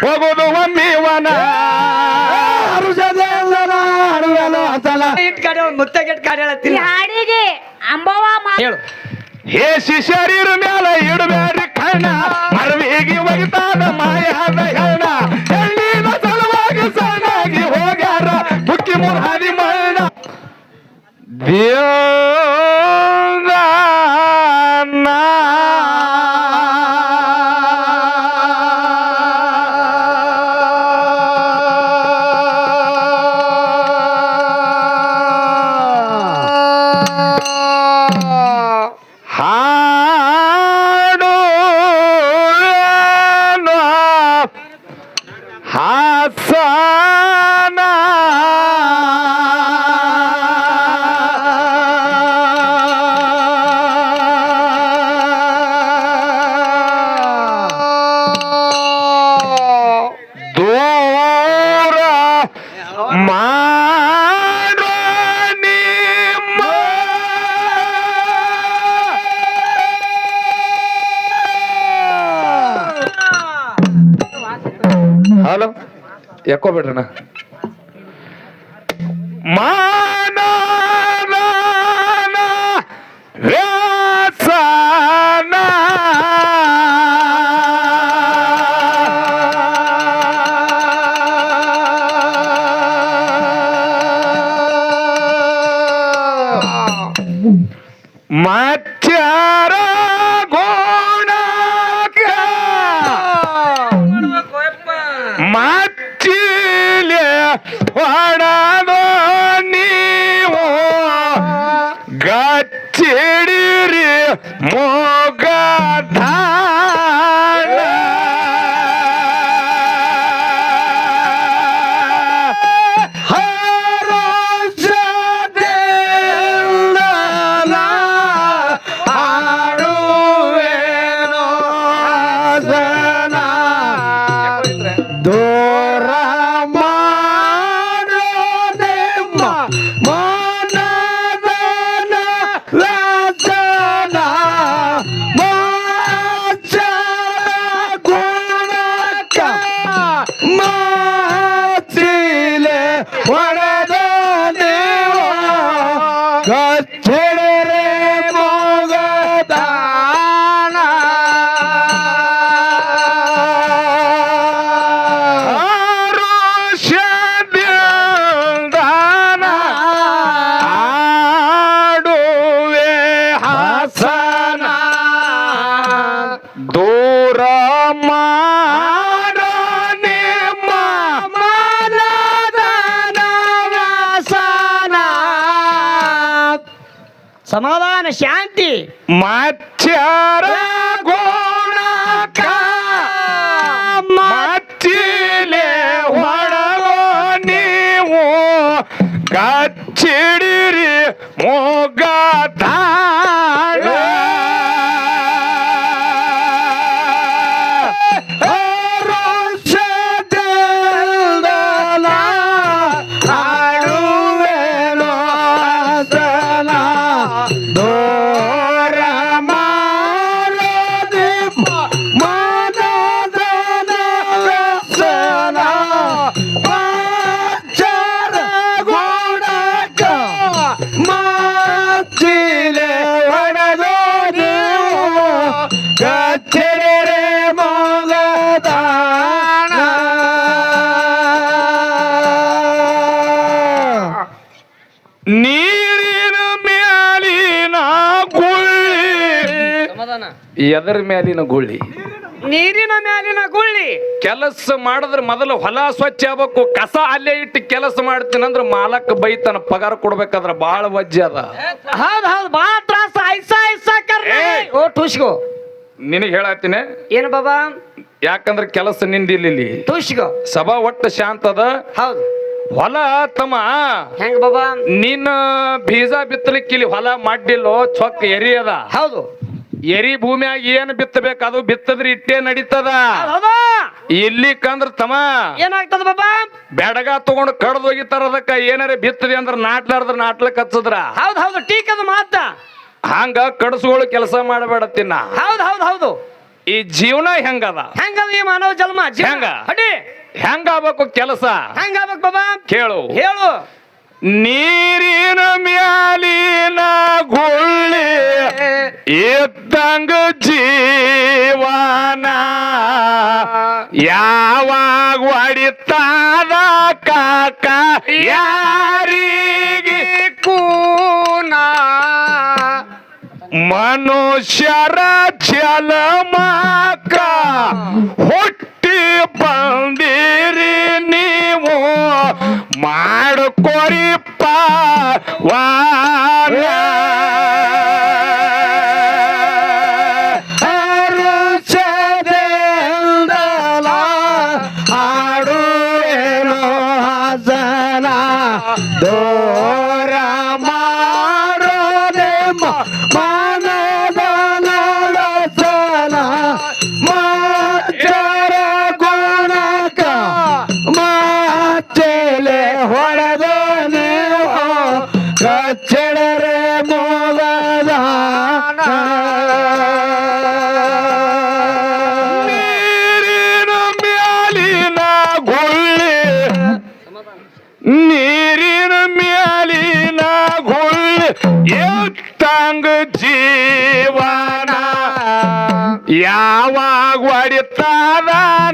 ಹೋಗುದು ಒಮ್ಮಿವನ ಇಟ್ ಕಾಡಿ ಮುತ್ತಗೆಟ್ ಕಾಡಿ ಈ ಹಾಡಿಗೆ ಅಂಬವ ಮಾ ಹೇಳು. ಹೇ ಶಿಷ್ಯರಿರ ಮೇಲೆ ಇಡಬೇಡ್ರಿ ಕಣ್ಣ ಮರವಿಗೆ ಒಗಿತಾದ ಮಾಯಾದ ಹೆಣ್ಣ ಹೆಣ್ಣಿನ ಸಲುವಾಗಿ ಸಣ್ಣಾಗಿ ಹೋಗ್ಯಾರ. ಬುಕ್ಕಿ ಮುರ್ಹಾದಿ ಮಣ್ಣ ಹಾಡು ಹಲೋ ಬಿಡ್ರಣ ಹೊಡದೋ ನೀವು ಗಚ್ಚಿಡಿರಿ ಮೊಗದ ದೂರ ಮಾಡೋ ನಿಮ್ಮ ಮನದನ ವ್ಯಸನ ಸಮಾಧಾನ ಶಾಂತಿ. ಮಚ್ಚರ ಗೋಣಕ ಮಚ್ಚಿಲೆ ಹೊಡಗೋ ನೀವು ಗಚ್ಚಿಡಿರಿ ಮೊಗ ಆಡುವೆನೋ ಎದರ ಮ್ಯಾಲಿನ ಗುಳ್ಳಿ? ನೀರಿನ ಮ್ಯಾಲಿನ ಗುಳ್ಳಿ. ಕೆಲಸ ಮಾಡಿದ್ರೆ ಮೊದಲು ಹೊಲ ಸ್ವಚ್ಛ ಆಗ್ಬೇಕು ಕಸ ಅಲ್ಲೇ ಇಟ್ಟು ಕೆಲಸ ಮಾಡ್ತೀನಿ ಅಂದ್ರೆ ಮಾಲಕ್ ಬೈತನ ಪಗಾರ ಕೊಡ್ಬೇಕಾದ್ರೆ ಬಹಳ ವಜ್ಜೆ ಅದ. ಹೌದ್ ಹೌದ್ ಬಾಳ ತ್ರಾಸ. ಐಸ ಐಸ ಕರ್ನೆ ಏಯ್! ಓ ಟುಷ್ಗೋ ನಿನಗೆ ಹೇಳತ್ತೀನಿ ಏನು ಬಾಬಾ? ಯಾಕಂದ್ರೆ ಕೆಲಸ ನಿಂದಿಲ್ಲ ಇಲ್ಲಿ ಟುಷ್ಗೋ ಸಭಾ ಒಟ್ಟು ಶಾಂತ ಅದ. ಹೌದು. ಹೊಲ ತಮ್ಮ. ಹೆಂಗ್ ಬಾಬಾ? ನೀನ್ ಬೀಜ ಬಿತ್ತಲಿಕ್ಕೆ ಇಲ್ಲಿ ಹೊಲ ಮಾಡಿಲ್ಲೋ ಚೊಕ್ಕ ಎರಿ ಅದ. ಹೌದು. ಎರಿ ಭೂಮಿಯಾಗ ಏನ್ ಬಿತ್ತಬೇಕು? ಅದು ಬಿತ್ತದ್ರೆ ಇಟ್ಟೇ ನಡೀತದ. ಇಲ್ಲಿ ಕಂದ್ರ ತಮ. ಏನಾಗ್ತದ ಬಾಬಾ? ಬೆಡಗ ತಗೊಂಡು ಕಡ್ದು ಹೋಗಿತಾರ ಅದಕ್ಕ? ಏನಾರ ಬಿತ್ತದೆ ಅಂದ್ರ ನಾಟ್ಲಾರ್ದ್ರ ನಾಟ್ಲಕ್ ಹಚ್ಚದ್ರ ಹೌದ್ ಹೌದು ಟೀಕದ ಮಾತ. ಹಂಗ ಕಡಸುಗಳು ಕೆಲಸ ಮಾಡಬೇಡ ತಿನ್ನ. ಹೌದ್ ಹೌದ್ ಹೌದು. ಈ ಜೀವನ ಹೆಂಗದ? ಹೆಂಗದ ಈ ಮಾನವ ಜನ್ಮ? ಹೆಂಗ? ಹೆಂಗಾಗಬೇಕು ಕೆಲಸ? ಹೆಂಗಾಗ್ಬೇಕು ಬಾಬಾ? ಕೇಳು. ಹೇಳು. ನೀರಿನ ಮ್ಯಾಲಿನ ಗುಳ್ಳಿ ಇದ್ದಂಗ ಜೀವನ. ಯಾವಾಗ ಹೊಡಿತಾದ ಕಾಕ? ಯಾರಿಗೆ ಕೂನ? ಮನುಷ್ಯರ ಜಲಮಾಕ ಹುಟ್ಟಿ ಬಂದಿರಿ ನೀವು ಮಾಡ್ಕೊರಿಪ್ಪ ವಾನ ಹರುಷದಿಂದಲ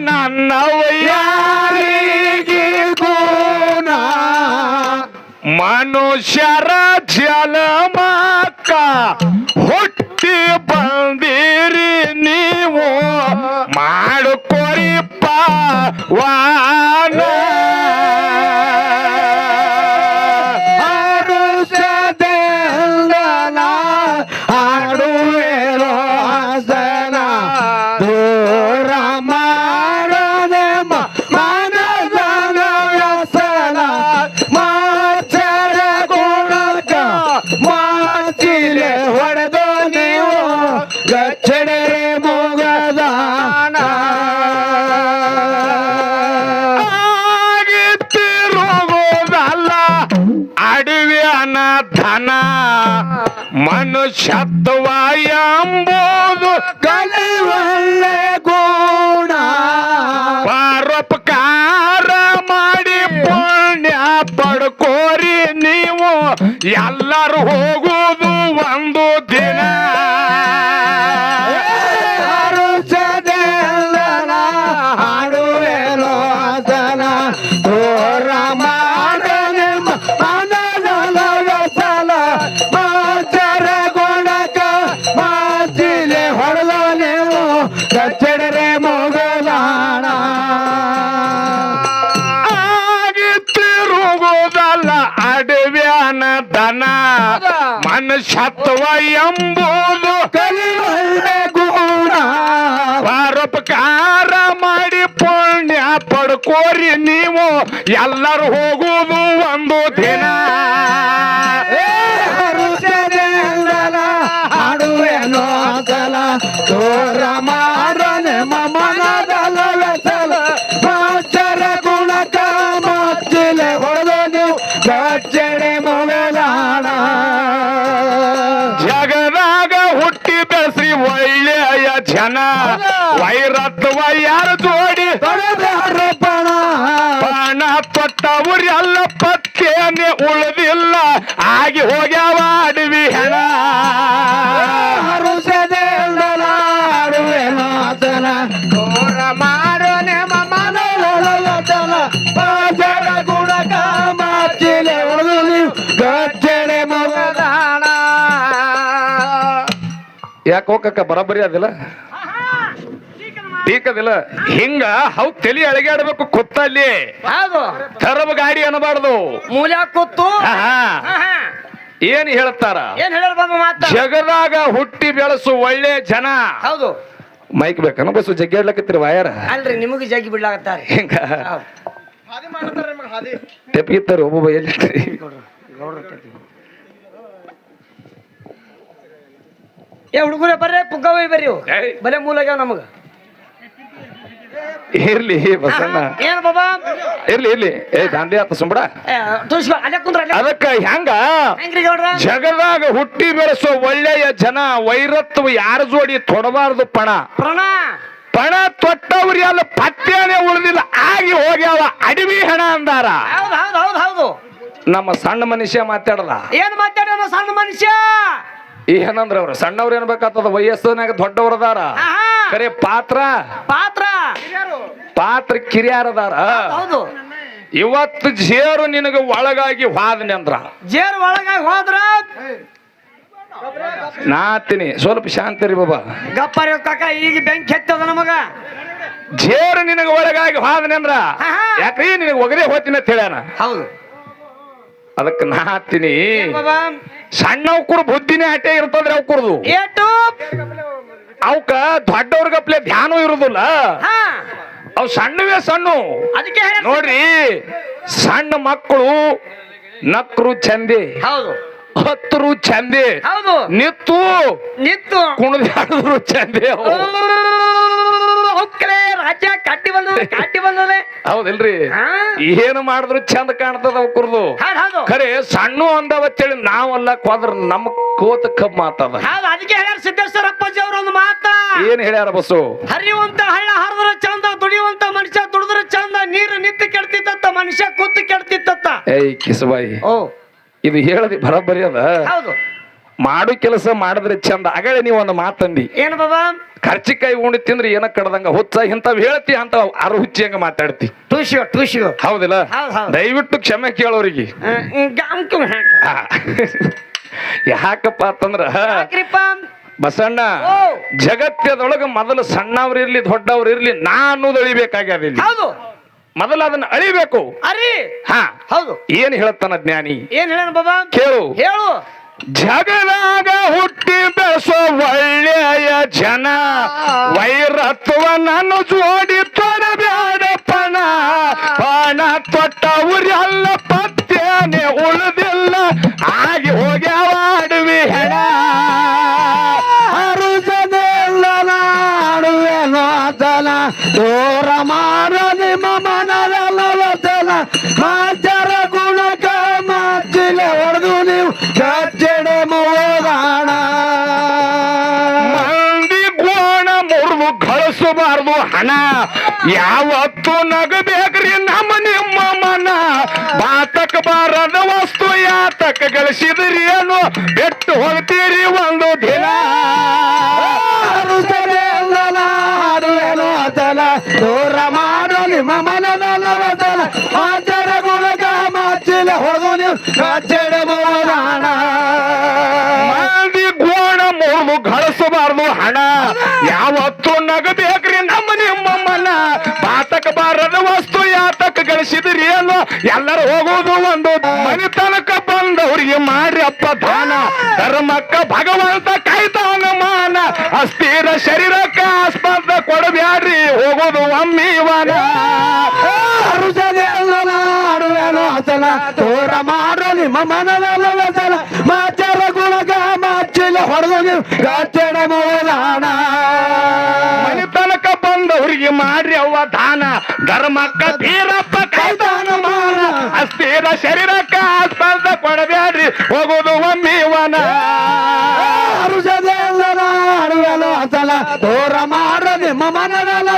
ನನ್ನ ಯಾರಿಗೆ ಗುಣ ಮನುಷ್ಯರ ಜಲಮಕ್ಕ ಹುಟ್ಟಿ ಬಂದಿರಿ ನೀವು. ಮಾಡ್ಕೊರಿಪ್ಪ ವಾನ ಮನುಷ್ಯತ್ವ ಎಂಬುದು ಕಲಿವಲ್ಲೆ ಗುಣ. ಪರೋಪಕಾರ ಮಾಡಿ ಪುಣ್ಯ ಪಡ್ಕೋರಿ ನೀವು ಎಲ್ಲರೂ ಹೋಗುವುದು ಮನುಷ್ಯತ್ವ ಎಂಬುದು ಗುಣ. ಪರೋಪಕಾರ ಮಾಡಿ ಪುಣ್ಯ ಪಡ್ಕೋರಿ ನೀವು. ಎಲ್ಲರೂ ಹೋಗುವುದು ಒಂದು ದಿನ. ಹರುಷದೆಲ್ಲನ ವೈರತ್ವ ಯಾರ ಜೋಡಿ? ತೊಡೆದಾರಪ್ಪಣ ಪ್ರಾಣ ಉರಿ ಅಲ್ಲ ಪತ್ತೇನೆ ಉಳಿದಿಲ್ಲ. ಆಗಿ ಹೋಗ್ಯಾವ ಅಡವಿ ಹೆಣ. ಯಾಕೆ ಹೋಗಕ್ಕ ಬರಬರಿ ಅದಿಲ್ಲ? ಟೀಕದಿಲ್ಲ ಹಿಂಗ ಹೌ ತಲಿ ಅಳಗಾಡ್ಬೇಕು ಕುತ್ತಲ್ಲಿ ಹೌದು. ತರಬ ಗಾಡಿ ಅನ್ನಬಾರ್ದು. ಮೂಲ ಕೂತು. ಹಾ, ಹಾ. ಏನ್ ಹೇಳ್ತಾರ? ಏನ್ ಹೇಳ್ಯಾರ ಬಾಬಾ ಮಾತ? ಜಗದಾಗ ಹುಟ್ಟಿ ಬೆಳೆಸು ಒಳ್ಳೆ ಜನ. ಹೌದು. ಮೈಕ್ ಬೇಕನ? ಬಸ್ಸು ಜಗ್ಗಾಡ್ಲಕತ್ತೀರಿ ವಾಯರ? ಅಲ್ರಿ ನಿಮಗೆ ಜಗ್ಗಿ ಬಿಡ್ಲಾಕತ್ತಾರ. ಹಿಂಗ. ತೆಪ್ಪಿತ್ತಾರೆ ಒಬ್ಬೊಬ್ಬ ಎಲ್ಲಿ ಏ ಹುಡುಗರೇ ಬರ್ರಿ ಪುಗ್ಗ ಬರ್ರಿ. ಬಲೆ ಮೂಲಾಗ್ಯಾವ ನಮಗ. ಇರ್ಲಿ ಬಸಣ್ಣ. ಏನ್ ಬಾಬಾ? ಇರ್ಲಿ ಇರ್ಲಿ. ಏ ದಾಂಡಿ ಆತ ಸುಂಬಡ. ಅಲ್ಲೇ ಕುಂದ್ರ ಅದಕ್ಕ ಹೆಂಗ ಹೆಂಗ್ರಿ ಗೌಡ್ರ? ಜಗದಾಗ ಹುಟ್ಟಿ ಬೆಳೆಸೋ ಒಳ್ಳೆಯ ಜನ ವೈರತ್ವ ಯಾರ ಜೋಡಿ ತೊಡಬಾರದು ಪಣ? ಪ್ರಣ. ಪಣ ತೊಟ್ಟವ್ರಿ ಅಲ್ಲ ಪತ್ತೇನೆ ಉಳಿದಿಲ್ಲ ಆಗಿ ಹೋಗ್ಯಾವ ಅಡವಿ ಹಣ ಅಂದಾರ. ಹೌದು ಹೌದು ಹೌದು ಹೌದು. ನಮ್ಮ ಸಣ್ಣ ಮನುಷ್ಯ ಮಾತಾಡಲ್ಲ. ಏನ್ ಮಾತಾಡೋಣ ಸಣ್ಣ ಮನುಷ್ಯ? ಏನಂದ್ರ ಅವ್ರು ಸಣ್ಣವ್ರು ಏನ್ಬೇಕಾಗ್ತದ ವಯಸ್ಸಿನಾಗ ದೊಡ್ಡವ್ರದಾರ. ಕರೆ ಪಾತ್ರ? ಪಾತ್ರ. ಪಾತ್ರ ಕಿರಿಯಾರದಾರ. ಹೌದು. ಇವತ್ತು ಜೇರು ನಿನಗೆ ಒಳಗಾಗಿ ಹೋದ್ನೆ ಅಂದ್ರ. ಜೇರು ಒಳಗಾಗಿ ಹೋದ್ರ? ನಾತಿನಿ ಸ್ವಲ್ಪ ಶಾಂತಿ ರೀ ಬಾಬಾ. ಗಪ್ಪರಿ ಕಾಕ ಈಗ ಬೆಂಕಿ ಹೆಚ್ಚದ ನಮಗ. ಜೇರು ನಿನಗೆ ಒಳಗಾಗಿ ಹೋದ್ನೆ ಅಂದ್ರ. ಯಾಕ್ರಿ ನಿನಗೆ ಒಗರೇ ಹೋತಿನ ಅಂತ ಹೇಳ್ಯಾನ? ಹೌದು. ಅದಕ್ಕೆ ನಾತಿನಿ ಸಣ್ಣ ಬಾಬಾ? ಸಣ್ಣವ್ಕರು ಬುದ್ಧಿನೇ ಅಟೆ ಇರ್ತದ್ರಿ ಅವ್ಕುರ್ದು. ಏಟು? ಅವಕ್ಕ ದೊಡ್ಡವ್ರಿಗಪ್ಲೆ ಧ್ಯಾನ ಇರುದಿಲ್ಲ. ಅವ್ ಸಣ್ಣವೇ ಸಣ್ಣ. ಅದಕ್ಕೆ ನೋಡ್ರಿ ಸಣ್ಣ ಮಕ್ಕಳು ನಕ್ರು ಚಂದೆ. ಹೌದು. ಹತ್ತರು ಚಂದೆ. ಹೌದು. ನಿತ್ತು ನಿತ್ತು. ಕುಣಿದ್ರು ಚಂದೆ ರಾಜ್ಯ ಕಟ್ಟಿ ಬಂದ ಕಟ್ಟಿ ಬಂದದೆ ಹೌದಿಲ್ರಿ. ಏನು ಮಾಡಿದ್ರು ಚಂದ ಕಾಣ್ತದ ಕುರ್ದು. ಖರೆ ಸಣ್ಣ ಅಂದವತ್ತೇಳಿ ನಾವಲ್ಲ ಹೋದ್ರ ನಮ್ ಕೋತ ಕಬ್ ಮಾತದ ಅದಕ್ಕೆ ಹೇಳ್ಯಾರ ಸಿದ್ದೇಶ್ವರ ಅಪ್ಪಾಜಿ ಅವ್ರ ಒಂದು ಮಾತ. ಏನ್ ಹೇಳ್ಯಾರ ಬಸ್ಸು? ಹರಿಯುವಂತ ಹಳ್ಳ ಹರಿದ್ರ ಚಂದ ದುಡಿಯುವಂತ ಮನುಷ್ಯ ದುಡಿದ್ರ ಚಂದ ನೀರು ನಿಂತು ಕೆಡ್ತಿತ್ತ ಮನುಷ್ಯ ಕೂತು ಕೆಡ್ತಿತ್ತ ಏಯ್ ಕಿಸಬಾಯಿ. ಓ. ಇದು ಹೇಳದಿ ಬರಬರಿ ಅದ. ಹೌದು. ಮಾಡು ಕೆಲಸ ಮಾಡಿದ್ರೆ ಚಂದ. ಆಗಳೆ ನೀವು ಒಂದು ಮಾತಂದಿ ಏನದ ಖರ್ಚಿಕಾಯಿ ಉಂಡು ತಿಂದ್ರೆ ಏನ ಕಡದಂಗ ಹುಚ್ಚ ಇಂಥವ್ ಹೇಳ್ತಿ ಅಂತ ಅರು ಹುಚ್ಚಿ ಹಂಗ ಮಾತಾಡ್ತಿ. ಟೂಶಿಯೋ ಟೂಶಿಯೋ ಹೌದಿಲ್ಲ? ಹೌದ್ ಹೌದ್. ದಯವಿಟ್ಟು ಕ್ಷಮೆ ಕೇಳೋರಿಗೆ. ಯಾಕಪ್ಪ ಅಂತಂದ್ರ ಬಸಣ್ಣ. ಜಗತ್ತದೊಳಗ ಮೊದಲು ಸಣ್ಣವ್ರು ಇರ್ಲಿ ದೊಡ್ಡವ್ರು ಇರ್ಲಿ ನಾನು ಅನ್ನೋದು ಅಳಿಬೇಕಾಗ್ಯದ ಇಲ್ಲಿ ಮೊದಲು ಅದನ್ನ ಅಳಿಬೇಕು. ಅರಿ. ಹಾ. ಹೌದು. ಏನ್ ಹೇಳ್ತಾನ ಜ್ಞಾನಿ? ಏನ್ ಹೇಳ ಬಾಬಾ? ಕೇಳು. ಹೇಳು. ಜಗದಾಗ ಹುಟ್ಟಿ ಬೆಳೆಸೋ ಒಳ್ಳೆಯ ಜನ. ವೈರತ್ವ ನನ್ನ ಜೋಡಿ ತೊಡಬೇಡ ಪಣ. ಪಣ ತೊಟ್ಟವ್ರೆಲ್ಲ ಪತ್ತೇನೆ ಉಳಿದಿಲ್ಲ. ಆಗಿ ಹೋಗ್ಯಾವ ಅಡವಿ ಹೆಣ. ಹರುಸದೆಲ್ಲ ನಾಡುವೆನೋ ತನ ದೂರ ಮುಗಾಣ ಮಂದಿ ಗೋಣ ಮುರಿದು ಗಳಿಸಬಾರ್ದು ಹಣ. ಯಾವತ್ತು ನಗಬೇಕ್ರಿ ನಮ್ಮ ನಿಮ್ಮ ಮನ. ಬಾತಕ ಬಾರದ ವಸ್ತು ಯಾತಕ ಗಳಿಸಿದ್ರಿ ಏನು ಬಿಟ್ಟು ಹೋಗ್ತೀರಿ ಒಂದು ದಿನ. ದೂರ ಮಾಡೋ ನಿಮ್ಮ ಮನದಲ್ಲ ವಚನ ಮಾಚರ ಗುಣಕ ಹೋದ ನೀವು. ಕಚ್ಚಡೆ ಹಣ ಯಾವತ್ತು ನಗಬೇಕ್ರಿ ನಮ್ಮ ನಿಮ್ಮ ಮನ ಬಾತಕ ಬಾರದ ವಸ್ತು ಯಾತಕ ಗಳಿಸಿದ್ರಿ ಏನು ಎಲ್ಲರೂ ಹೋಗೋದು ಒಂದು ಮನೆ ತನಕ ಬಂದವ್ರಿಗೆ ಮಾಡ್ರಪ್ಪ ದಾನ. ಧರ್ಮಕ್ಕ ಭಗವಂತ ಕಾಯ್ತಾನ ಮಾನ. ಅಸ್ಥಿರ ಶರೀರಕ್ಕ ಆಸ್ಪದ ಕೊಡಬ್ಯಾಡ್ರಿ ಹೋಗೋದು ಅರುಸದೆಲ್ಲನಾಡುವೆನು ಹಸನ ತೋರ ಮಾಡೋ ನಿಮ್ಮ ಮನದಲ್ಲ ಕಚ್ಚಡ ಮೋಲಾಣ ಮನೆ ತನಕ ಬಂದವ್ರಿಗೆ ಮಾಡ್ರಿ ಅವ್ವ ದಾನ. ಧರ್ಮಕ್ಕ ಧೀರಪ್ಪ ಕೈದಾನ ಮಾನ. ಅಸ್ಥಿರ ಶರೀರಕ್ಕ ಆಸ್ಪದ ಕೊಡಬ್ಯಾಡ್ರಿ ಹೋಗೋದು ಒಮ್ಮಿವನ ಅರುಸದೆಲ್ಲನಾಡುವೆನು ಅಸಲ ತೋರ ಮಾಡ ನಿಮ್ಮ ಮನದಲ್ಲ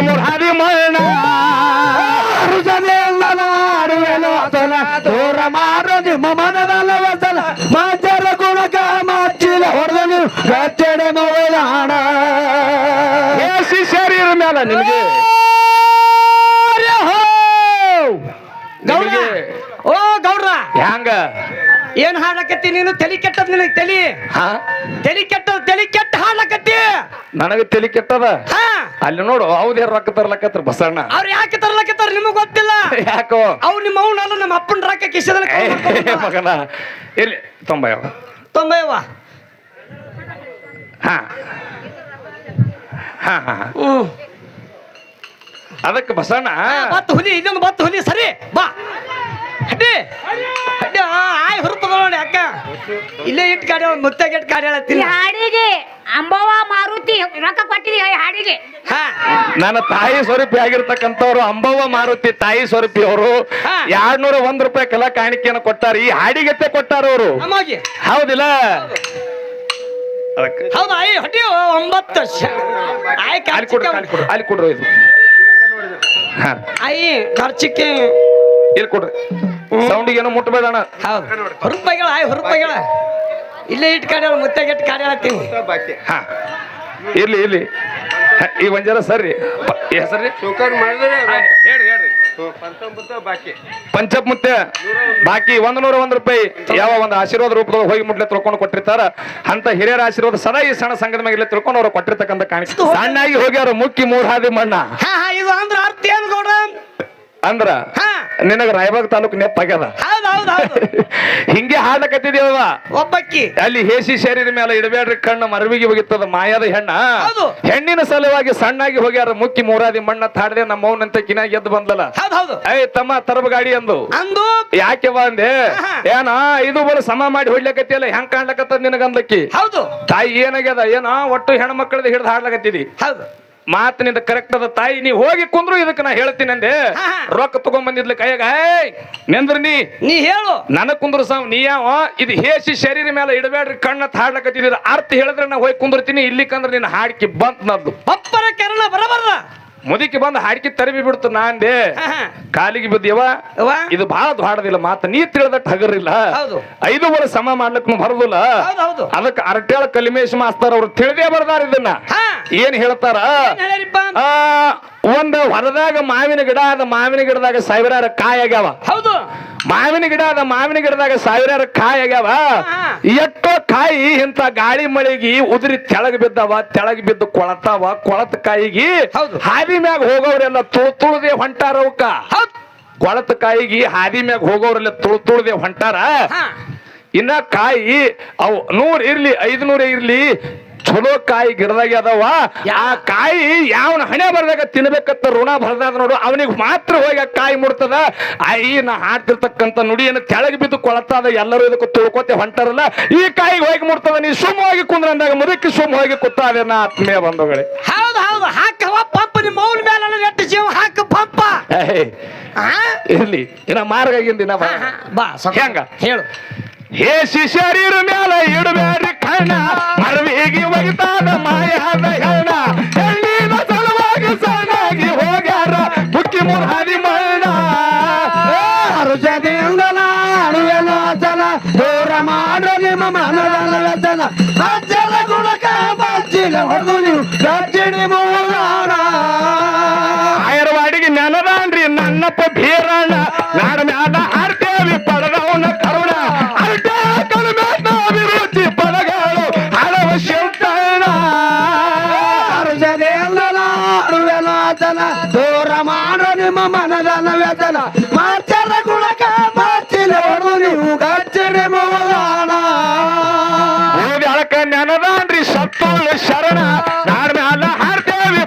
ಮುಕ್ಕಿ ಮುರಾದಿ ಮಣ್ಣ ಅರುಸದೆಲ್ಲನಾಡುವೆನು ಹಸನ ತೋರ ಮಾಡೋ ನಿಮ್ಮ ಮನದಲ್ಲ ವ್ಯಸನ ಮಾಚರ ಗುಣಗ ಮಾಚಿಲ ಹೊಡೆದು ನೀವು ಕಚ್ಚಡ ಮೋಲಾಣ ಏಸಿ ಶರೀರ ಮೇಲೆ ನಿಮಗೆ. ಏನ್ ಹಾಡಕತ್ತಿ ನೀನು? ತಲೆ ಕೆಟ್ಟದ್ ನಿನಗೆ ತಲಿ? ಹಾ? ತಲಿ ಕೆಟ್ಟದ ತಲಿ ಕೆಟ್ಟ ಹಾಡ್ಲಕತ್ತಿ ನನಗೆ ತಲೆ ಕೆಟ್ಟದ? ಹಾ. ಅಲ್ಲಿ ನೋಡು ಅವ್ದೇ ರೊಕ್ಕ ತರ್ಲಕತ್ರ ಬಸಣ್ಣ? ಅವ್ರ ಯಾಕೆ ತರ್ಲಕತ್ತಾರ ನಿಮಗ್ ಗೊತ್ತಿಲ್ಲ? ಯಾಕೋ? ಅವ್ ನಿಮ್ಮ ಅವ್ನಲ್ಲ ನಮ್ಮ ಅಪ್ಪನ ರೊಕ್ಕ ಕಿಶದ ಮಗನ ಇಲ್ಲಿ ತೊಂಬಯವ ತೊಂಬೈವ ಹಾ. ಹಾ ಹಾ ಅದಕ್ಕೆ ಬಸಣ್ಣ? ಬತ್ ಹುಲಿ ಇನ್ನೊಂದು ಬತ್ತು ಹುಲಿ ಸರಿ ಬಾ. ಅಡ್ಡಿ ಅಡ್ಡಿ ಆ, ಆಯ್ ಹುರುಪದ ನೋಡಿ ಅಕ್ಕ ಇಲ್ಲೇ ಇಟ್ಟು ಕಾಡಿ ಮುತ್ತಾಗ ಇಟ್ಟು ಕಾಡಿ ಹೇಳತ್ತೀನಿ ಹಾಡಿಗೆ ಅಂಬವ ಮಾರುತಿ ರೊಕ್ಕ ಕೊಟ್ಟಿರಿ ಈ ಹಾಡಿಗೆ. ಹಾ. ನನ್ನ ತಾಯಿ ಸ್ವರೂಪಿ ಆಗಿರ್ತಕ್ಕಂಥವ್ರು ಅಂಬವ್ವ ಮಾರುತಿ ತಾಯಿ ಸ್ವರೂಪಿ ಅವರು. ಎರಡ್ನೂರ ಒಂದ್ ರೂಪಾಯಿ ಕಲಾ ಕಾಣಿಕೆಯನ್ನು ಕೊಟ್ಟಾರ ಈ ಹಾಡಿಗತ್ತೆ ಕೊಟ್ಟಾರ ಅವರು. ಅಮ್ಮಾಗಿ ಹೌದಿಲ್ಲ? ಅದಕ್ಕೆ. ಹೌದಾ ಆಯ್ ಹೊಟ್ಟಿ ಒಂಬತ್ತು ಆಯ್ ಅಲ್ಲಿ ಕೊಡ್ರಿ ಇದು. ಖರ್ಚಿಕೆ ಇಲ್ಲಿ ಕೊಡ್ರಿ. ಸೌಂಡಿಗೆ ಏನೋ ಮುಟ್ಟಬೇಡಣ ಹೌದು. ಹುರುಪೈಗಳ ಆಯ್ ಇಲ್ಲೇ ಇಟ್ಟು ಕಾಡಿ ಮುತ್ತಾಗ ಇಟ್ಟು ಕಾಡಿ ಬಾಕಿ ಹಾ. ಇರ್ಲಿ ಇರ್ಲಿ. ಈ ಒಂಜರ ಸರಿ ಪ- ಹೆಸರ್ರಿ ಶುಕರ್ ಮಾಡಿದ್ರೆ ಹೇಳ್ರಿ ಹೇಳ್ರಿ. ಬಾಕಿ. ಪಂಚಪ್ ಮುತ್ತೆ ಬಾಕಿ ಒಂದ್ ನೂರ ಒಂದ್ ರೂಪಾಯಿ. ಯಾವ ಒಂದು ಆಶೀರ್ವಾದ ರೂಪದಾಗ ಹೋಗಿ ಮುಟ್ಲೆ ತಿಳ್ಕೊಂಡು ಕೊಟ್ಟಿರ್ತಾರ. ಅಂತ ಹಿರಿಯರ ಆಶೀರ್ವಾದ ಸದಾ ಈ ಸಣ್ಣ ಸಂಘದ ಮೇಲೆ ತಿಳ್ಕೊಂಡು ಅವ್ರು ಕೊಟ್ಟಿರ್ತಕ್ಕಂಥ ಸಣ್ಣ ಸಣ್ಣಾಗಿ ಹೋಗ್ಯಾರ ಮುಕ್ಕಿ ಮೂರ್ ಹಾದಿ ಮಣ್ಣ. ಹಾ ಹಾ ಇದು ಅಂದ್ರೆ ಅರ್ಥ ಏನು ಗೌಡ್ರ? ಅಂದ್ರ ನಿನಗ ರಾಯಬಾಗ್ ತಾಲೂಕು ನೆಪ್ಪಾಗ್ಯದ ಹೌದು ಹೌದು ಹೌದು. ಹಿಂಗೆ ಹಾಡಕತ್ತಿದೇವ ಒಬ್ಬಕ್ಕಿ. ಅಲ್ಲಿ ಹೇಸಿ ಶರೀರ ಮೇಲೆ ಇಡಬೇಡ್ರಿ ಕಣ್ಣು ಮರವಿಗೆ ಹೋಗಿತ್ತದ ಮಾಯಾದ ಹೆಣ್ಣ. ಹೆಣ್ಣಿನ ಸಲುವಾಗಿ ಸಣ್ಣಾಗಿ ಹೋಗ್ಯಾರ ಮುಕ್ಕಿ ಮೂರಾದಿ ಮಣ್ಣ ತಾಡದೆ ನಮ್ಮ ಮೌನಂತ ಕಿನ ಎದ್ದು ಬಂದಲ್ಲ ಹೌದು ಹೌದು. ಏಯ್ ತಮ್ಮ ತರಬ ಗಾಡಿ ಅಂದು. ಅಂದು? ಯಾಕೆ ಬಂದೆ. ಏನ ಇದು ಬರ ಸಮ ಮಾಡಿ ಹೊಡ್ಲಕತ್ತಿಯಲ್ಲ ಹೆಂಗ್ ಕಾಣ್ಲಕತ್ತದ ನಿನಗಂದಕ್ಕಿ ಹೌದು. ತಾಯಿ ಏನಾಗ್ಯದ? ಏನ ಒಟ್ಟು ಹೆಣ್ಮಕ್ಳದ ಹಿಡ್ದು ಹಾಡ್ಲಕತ್ತಿದಿ? ಹೌದು. ಮಾತು ನಿಂದ ಕರೆಕ್ಟ್ ಅದ ತಾಯಿ ನೀ ಹೋಗಿ ಕುಂದ್ರು ಇದಕ್ಕೆ ನಾ ಹೇಳ್ತೀನಿ ಅಂದೆ. ರೊಕ್ಕ ತಗೊಂಡ್ ಬಂದಿದ್ಲ ಕೈಯಾಗ ನಿಂದ್ರ ನೀ. ನೀ ಹೇಳು. ನನಗ್ ಕುಂದ್ರು ಸಾವ್ ನೀ ಯಾವ? ಇದು ಹೇಸಿ ಶರೀರ ಮೇಲೆ ಇಡಬೇಡ್ರಿ ಕಣ್ಣ ಹಾಡ್ಲಕತ್ತಿದ್ರ ಅರ್ಥ ಹೇಳಿದ್ರೆ ನಾ ಹೋಗಿ ಕುಂದ್ರತೀನಿ ಇಲ್ಲಿ ಕಂದ್ರೆ ನಿನ್ನ ಹಾಡ್ಕಿ ಬಂತ್ ನದ್ದು ಪಪ್ಪರ ಕೆರಳ ಬರಬಾರ್ದ ಮುದುಕಿ ಬಂದು ಹಾಡ್ಕಿ ತರಬಿ ಬಿಡ್ತು ನಾಂದೆ. ಕಾಲಿಗೆ ಬಿದ್ದೀವ? ಇದು ಬಹಳ ದ್ವಾಡದಿಲ್ಲ ಮಾತ ನೀ ತಿಳಿದಟ್ಟು ಹಗರಿಲ್ಲ. ಐದು ವರ್ಷ ಸಮ ಮಾಡ್ಲಿಕ್ ಬರದಿಲ್ಲ. ಅದಕ್ಕೆ ಅರಟ್ಯಾಳ ಕಲಿಮೇಶ್ ಮಾಸ್ತರ್ ಅವ್ರು ತಿಳಿದೇ ಬರ್ದಾರ ಇದನ್ನ. ಏನ್ ಹೇಳ್ತಾರ? ಒಂದ ಹೊರದಾಗ ಮಾವಿನ ಗಿಡ ಅದ ಮಾವಿನ ಗಿಡದಾಗ ಸಾವಿರಾರು ಕಾಯಿ ಆಗ್ಯಾವ. ಹೌದು. ಮಾವಿನ ಗಿಡ ಅದ ಮಾವಿನ ಗಿಡದಾಗ ಸಾವಿರಾರು ಕಾಯಿ ಆಗ್ಯಾವ. ಎಷ್ಟೋ ಕಾಯಿ ಇಂತ ಗಾಳಿ ಮಳೆಗಿ ಉದುರಿ ತೆಳಗ್ ಬಿದ್ದಾವ ತೆಳಗ್ ಬಿದ್ದು ಕೊಳತಾವ ಕೊಳತ ಕಾಯಿಗಿ ಹೌದು. ಹಾದಿ ಮ್ಯಾಗ ಹೋಗೋರೆಲ್ಲ ತುಳು ತುಳುದೇ ಹೊಂಟಾರ ಅವಕ್ಕ ಕೊಳತ ಕಾಯಿಗಿ ಹಾದಿ ಮ್ಯಾಗ ಹೋಗೋರೆಲ್ಲ ತುಳು ತುಳುದೇ ಹೊಂಟಾರ. ಇನ್ನ ಕಾಯಿ ಅವು ನೂರ್ ಇರ್ಲಿ ಐದ್ನೂರ ಇರ್ಲಿ ಚಲೋ ಕಾಯಿ ಗಿಡದಾಗೆ ಅದಾವ. ಆ ಕಾಯಿ ಯಾವನ ಹಣೆ ಬರ್ದಾಗ ತಿನ್ಬೇಕಂತ ಋಣ ಬರ್ದಾದ ನೋಡು ಅವನಿಗೆ ಮಾತ್ರ ಹೋಗಿ ಆ ಕಾಯಿ ಮುಡ್ತದ. ಐ ನಾ ಹಾಡ್ತಿರ್ತಕ್ಕಂಥ ನುಡಿಯನ್ನು ಕೆಳಗೆ ಬಿದ್ದು ಕೊಳತಾದ ಎಲ್ಲರೂ ಇದಕ್ಕೆ ತುಳ್ಕೋತೆ ಹೊಂಟಾರಲ್ಲ. ಈ ಕಾಯಿ ಹೋಗಿ ಮುಡ್ತದ ನೀ ಸುಮ್ಮ ಹೋಗಿ ಕುಂದ್ರ ಅಂದಾಗ ಮುದಕ್ಕೆ ಸುಮ್ಮ ಹೋಗಿ ಕೂತಾರೆ ನಾ ಆತ್ಮೀಯ ಬಂಧುಗಳೇ. ಹೌದು ಹೌದು ಹಾಕವ ಪಂಪ ನಿಮ್ಮ ಮೌಲ್ ಮೇಲೆ ನೆಟ್ಟು ಜೀವ ಹಾಕ ಪಂಪ. ಇರ್ಲಿ ಇನ್ನ ಹಾ, ಹಾ. ಬಾ ಹೆಂಗ? ಹೇಳು. ಹೇ ಶಿಶರೀರ ಮೇಲೆ ಇಡಬೇಡ್ರಿ ಕಣ್ಣ. ಮರವಿಗೆ ಒಗಿತಾದ ಮಾಯಾದ ಮಾಡೋ ನಿಮ್ಮ ಮನದ ವ್ಯಸನ ಮಾಚರ ಗುಣಕ ಬಚ್ಚಿಲ ಹೊಡೆದು ನೀವು ಗಚ್ಚಿಡಿ ಮೂಲಾಡ ಓದಿ ಅಳಕ ನೆನದಾನ್ರಿ ಸತ್ತೋಳು ಶರಣ ನಾಡ ಮ್ಯಾಲ ಹಾರ್ತೇವಿ